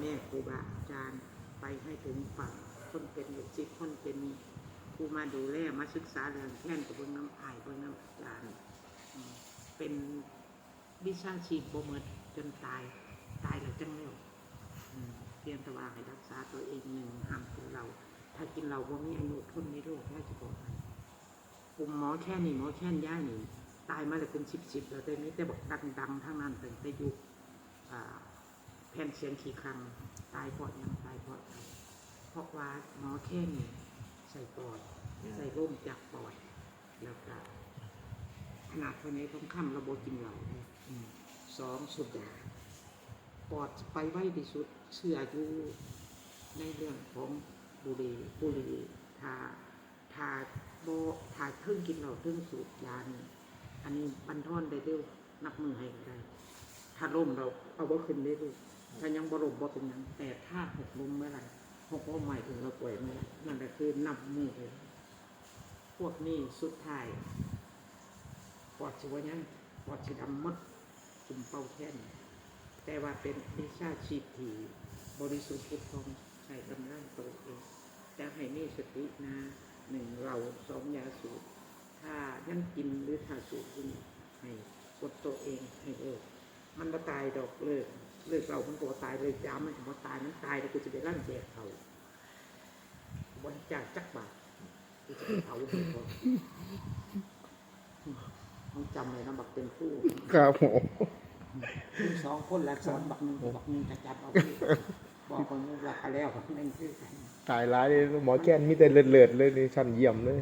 แม่ครูบาอาจารย์ไปให้ถึงฝั่งคนเป็นลูกศิษย์คนเป็นครูมาดูแลมาศึกษาเรื่องแค่นกับเบื้องน้ำอายเบื้องน้ำอาจารย์เป็นวิชาชีพบ่หมดจนตายตายแล้วจังเร็วเพียงแต่ว่าให้รักษาตัวเองหนึ่งห้ามกินเราถ้ากินเราบ่มีอายุทนในโลกน่าจะบอกให้กลุ่มหมอแค่นี้หมอแค่นย่านี่ตายมาแล้วเป็นสิบสิบแล้วแต่นี้แต่บอกดังๆทั้งนั้นแต่ยุคอ่า แผ่นเสียงขี่ครังตายเพราะหยังตายเพราะอะไรเพราะว่าหมอแค่นี้ใส่ปอด ใส่ร่มจากปอด แล้วก็ขนาดภายในท้องคำระบบกินเหล่าเนี่ยอืมสองสุดยาปอดไปไวที่สุดเชื่ออยู่ในเรื่องของบุหรี่บุหรี่ทาทาโบทาเพิ่งกินเหล่าเพิ่งสูบยานี่อันนี้บันทอนได้เร็วนับมือให้ก็ได้ถ้าล้มเราเอาว่าขึ้นได้ลูก ถ้ายังบ่ล้มบ่เป็นยังแต่ถ้าหกล้มเมื่อไหร่หกล้มใหม่ถึงเราป่วยเมื่อไหร่นั่นแหละคือนับมือเลยพวกนี้สุดท้ายปอดสิวยังปอดสิดำมดจุ่มเป่าแค่นแต่ว่าเป็นวิชาชีพที่บริสุทธิ์พุทธองใช้กำลังตัวเองแต่ให้มีสตินะหนึ่งเราสองยาสูบถ้ายังกินหรือถ้าสูบอยู่ให้กดตัวเองให้เลิกมันมาตายดอกเลิก เลิกเรามันก็บ่ตายเลยจ้ามันถึงว่าตายมันตายแล้วกูจะไปร่างแจกเขาบริจาคจักบาทกูจะไปเผาให้เขาต้องจำเลยนะบักเป็นผู้ครับผมผู้สองคนละสอนบักหนึ่งบักหนึ่งจะจับเอาไปบอกคนนี้รักกันแล้วนั่นคือกันตายร้ายเลยหมอแก้นมีแต่เลือดเลือดๆเลยนี่ชั้นเยี่ยมเลย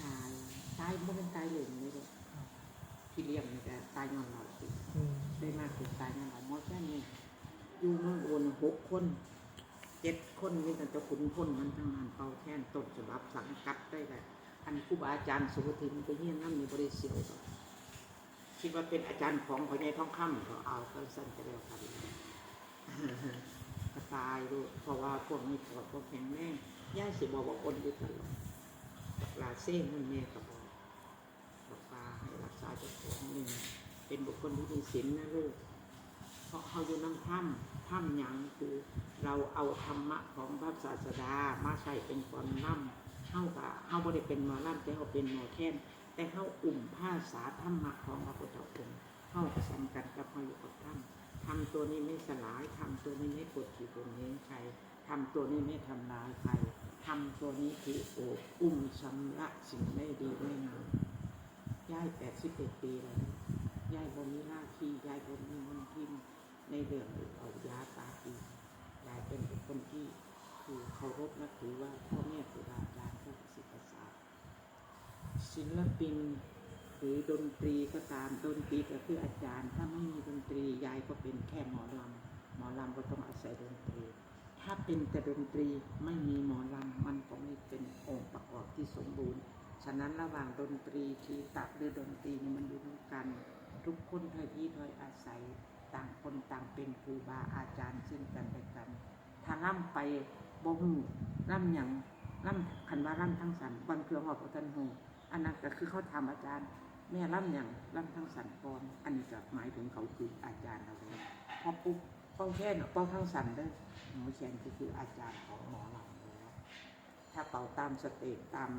ตายตายมันเป็นตายเหลืองเลยเลย ที่เลี้ยงนี่แต่ตายงอนเราสิได้มากถึงตายงานเราหมอแค่นี้อยู่เมืองอุบลหกคนเจ็ดคนมีแต่เจะขุนพลมันทั้งนั้นเป่าแค่นต้นฉบับสังกัดได้แหละอันครูบาอาจารย์สุภทินไปเยี่ยมนั่นมีบริเสียวก็คิดว่าเป็นอาจารย์ของพ่อใหญ่ทองคำก็เอาก็สั้นจะเร็วกันก็ตายด้วยเพราะว่าพวกนี้ปวดพวกแข็งแรงย่าสิบอกว่าคนอยู่ตลอดลาเซ่มันแม่ก็บอกบอกปลาาเจ้าของหนึ่งเป็นบุคคลที่มีศีลนะลูกเพราะเขาอยู่น้ำถ้ำถ้ำหยังคือเราเอาธรรมะของพระศาสดามาใส่เป็นก่อนน้ำเข้ากับเข้าบ่ได้เป็นหมอล่ำแต่เขาเป็นหมอแค้นแต่เข้าอุ่มผ้าสาธรรมะของพระพุทธองค์เข้าประสานกันกับเขาอยู่กับถ้ำทำตัวนี้ไม่สลายทำตัวนี้ไม่กดขี่ข่มเหงใครทำตัวนี้ไม่ทำร้ายใครทำตัวนี้คือโอบอุ้มชำระสิ่งไม่ดีไม่งาม ย่ายแปดสิบเอ็ดปีแล้วยายบนนี้หน้าที่ยายบนนี้มันทิมในเรื่องเอายาตาดียายเป็นคนที่คือเคารพนับถือว่าพ่อแม่ครูบาอาจารย์ผู้ศิษศาสตร์ศิลปินหรือดนตรีก็ตามดนตรีก็คืออาจารย์ ถ้าไม่มีดนตรียายก็เป็นแค่หมอลำหมอลำก็ต้องอาศัยดนตรี ถ้าเป็นแต่ดนตรีไม่มีหมอลำมันก็ไม่เป็นองค์ประกอบที่สมบูรณ์ ฉะนั้นระหว่างดนตรีที่ตัดหรือดนตรีนี่มันอยู่ด้วยกัน ทุกคนถอยที่ถอยอาศัย ต่างคนต่างเป็นครูบาอาจารย์ซึ่งกันและกัน ถ้าล่ำไปบ่หูล่ำหยังล่ำคันว่าล่ำทั้งสันบางเครื่องว่าพระท่านหูอันนั้นก็คือเขาทำอาจารย์ แม่ล่ำหยังล่ำทั้งสันก่อนอันนี้ก็หมายถึงเขาคืออาจารย์เราเลยพอปุ๊บป้าแค่นป้าทั้งสันเด้หมอแคนก็คืออาจารย์ของหมอเราแล้วถ้าเป่าตามสเตปตาม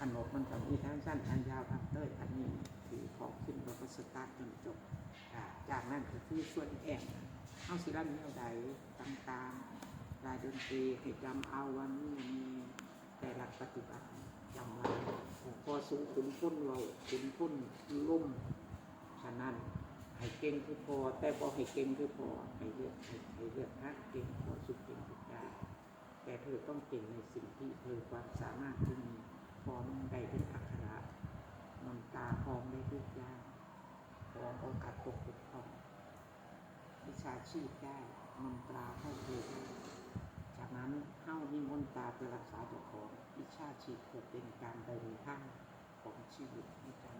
ขนบมันก็มีทั้งสั้นทั้งยาวทั้งเต้ยอันนี้คือของขึ้นเราก็สตาร์ทจนจบจากนั้นก็คือส่วนแอบเอาศิลป์แนวใดต่างๆรายดนตรีให้จำเอาวันนี้มีแต่หลักปฏิบัติจำไว้พอสูงขุนพ้นเราขุนพ้นลุ่มฉะนั้นให้เก่งคือพอ แต่พอให้เก่งคือพอให้เลือกให้ให้เลือกฮักเก่งพอสุดเก่งทุกอย่างแต่เธอต้องเก่งในสิ่งที่เธอความสามารถที่มี พร้อมได้เป็นอักขระน้ำตาพร้อมได้ทุกอย่างพร้อมโอกาสตกบกพร่องวิชาชีพได้น้ำตาเข้าเธอได้จากนั้นเข้านิมนต์ตาไปรักษาตัวของวิชาชีพเกิดเป็นการเดินทางของชีวิตในการ